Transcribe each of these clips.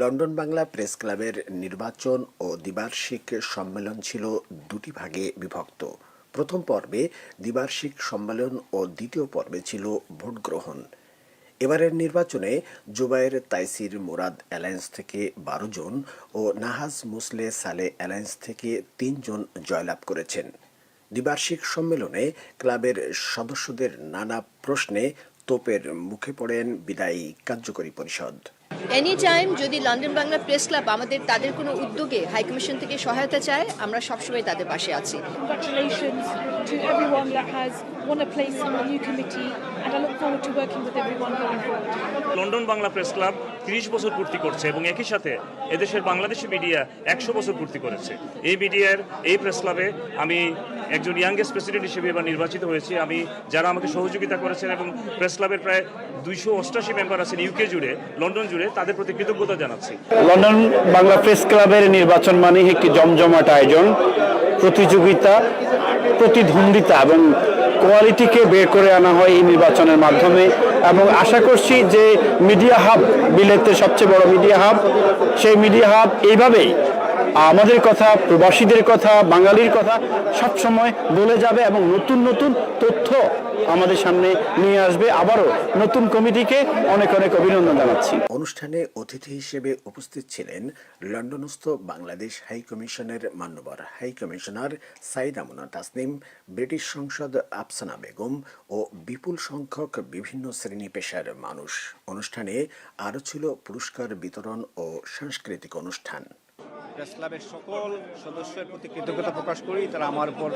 London Bangla press ক্লাবের নির্বাচন ও দ্বিবার্ষিক সম্মেলন ছিল দুটি ভাগে বিভক্ত। প্রথম পর্বে দ্বিবার্ষিক সম্মেলন ও দ্বিতীয় পর্বে ছিল ভোট গ্রহণ এবারের নির্বাচনে জুবায়ের তাইসির মুরাদ অ্যালায়েন্স থেকে বারো জন ও নাহাজ মুসলে সালে অ্যালায়েন্স থেকে তিনজন জয়লাভ করেছেন। দ্বিবার্ষিক সম্মেলনে ক্লাবের সদস্যদের নানা প্রশ্নে তোপের মুখে পড়েন বিদায়ী কার্যকরী পরিষদ। এনি টাইম যদি লন্ডন বাংলা প্রেস ক্লাব আমাদের তাদের কোনো উদ্যোগে হাইকমিশন থেকে সহায়তা চায় আমরা সবসময় তাদের পাশে আছি. লন্ডন বাংলা প্রেস ক্লাব তিরিশ বছর পূর্তি করছে এবং একই সাথে এদেশের বাংলাদেশি মিডিয়া একশো বছর পূর্তি করেছে। এই মিডিয়ার এই প্রেস ক্লাবে আমি একজন ইয়াংগেস্ট প্রেসিডেন্ট হিসেবে এবার নির্বাচিত হয়েছি। আমি যারা আমাকে সহযোগিতা করেছেন এবং প্রেস ক্লাবের প্রায় দুইশো অষ্টাশি মেম্বার আছেন ইউকে জুড়ে লন্ডন জুড়ে তাদের প্রতি কৃতজ্ঞতা জানাচ্ছি। লন্ডন বাংলা প্রেস ক্লাবের নির্বাচন মানে একটি জমজমাট আয়োজন, প্রতিযোগিতা, প্রতিদ্বন্দ্বিতা এবং কোয়ালিটিকে বের করে আনা হয় এই নির্বাচনের মাধ্যমে। এবং আশা করছি যে মিডিয়া হাব বিলেতের সবচেয়ে বড় মিডিয়া হাব, সেই মিডিয়া হাব এইভাবেই আমাদের কথা, প্রবাসীদের কথা, বাঙালির কথা সব সময় বলে যাবে এবং নতুন নতুন তথ্য আমাদের সামনে নিয়ে আসবে। আবারও নতুন কমিটিকে অনেক অনেক অভিনন্দন জানাচ্ছি। অনুষ্ঠানে অতিথি হিসেবে উপস্থিত ছিলেন লন্ডনস্থ বাংলাদেশ হাই কমিশনের মান্যবর high commissioner Saeed Amuna Tasnim, British সংসদ আফসানা বেগম ও বিপুল সংখ্যক বিভিন্ন শ্রেণি পেশার মানুষ। অনুষ্ঠানে আরও ছিল পুরস্কার বিতরণ ও সাংস্কৃতিক অনুষ্ঠান। প্রেস ক্লাবের সকল সদস্যের প্রতি কৃতজ্ঞতা প্রকাশ করি। তারা আমার উপর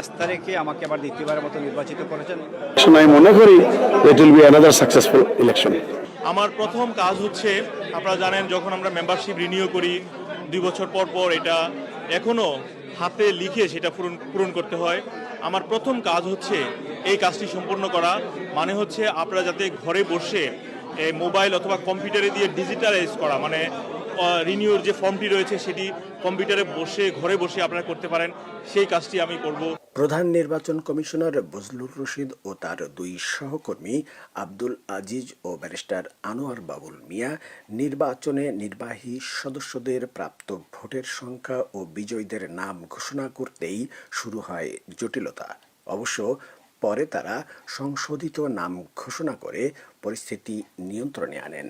আস্থা রেখে আমাকে আবার দ্বিতীয়বারের মতো নির্বাচিত করেছেন। আমি মনে করি it will be another successful election আমার প্রথম কাজ হচ্ছে আপনারা জানেন যখন আমরা মেম্বারশিপ রিনিউ করি দুই বছর পর পর এটা এখনও হাতে লিখে সেটা পূরণ পূরণ করতে হয়। আমার প্রথম কাজ হচ্ছে এই কাজটি সম্পূর্ণ করা। মানে হচ্ছে আপনারা যাতে ঘরে বসে এই মোবাইল অথবা কম্পিউটারে দিয়ে ডিজিটালাইজ করা। মানে রিনিউর যে ফর্মটি রয়েছে সেটি কম্পিউটারে বসে, ঘরে বসে আপনারা করতে পারেন। সেই কাজটি আমি করব। প্রধান নির্বাচন কমিশনার বজলুর রশিদ ও তার দুই সহকর্মী আব্দুল আজিজ ও ব্যারিস্টার আনোয়ার বাবুল মিয়া নির্বাচনে নির্বাহী সদস্যদের প্রাপ্ত ভোটের সংখ্যা ও বিজয়ীদের নাম ঘোষণা করতেই শুরু হয় জটিলতা। অবশ্য পরে তারা সংশোধিত নাম ঘোষণা করে পরিস্থিতি নিয়ন্ত্রণে আনেন।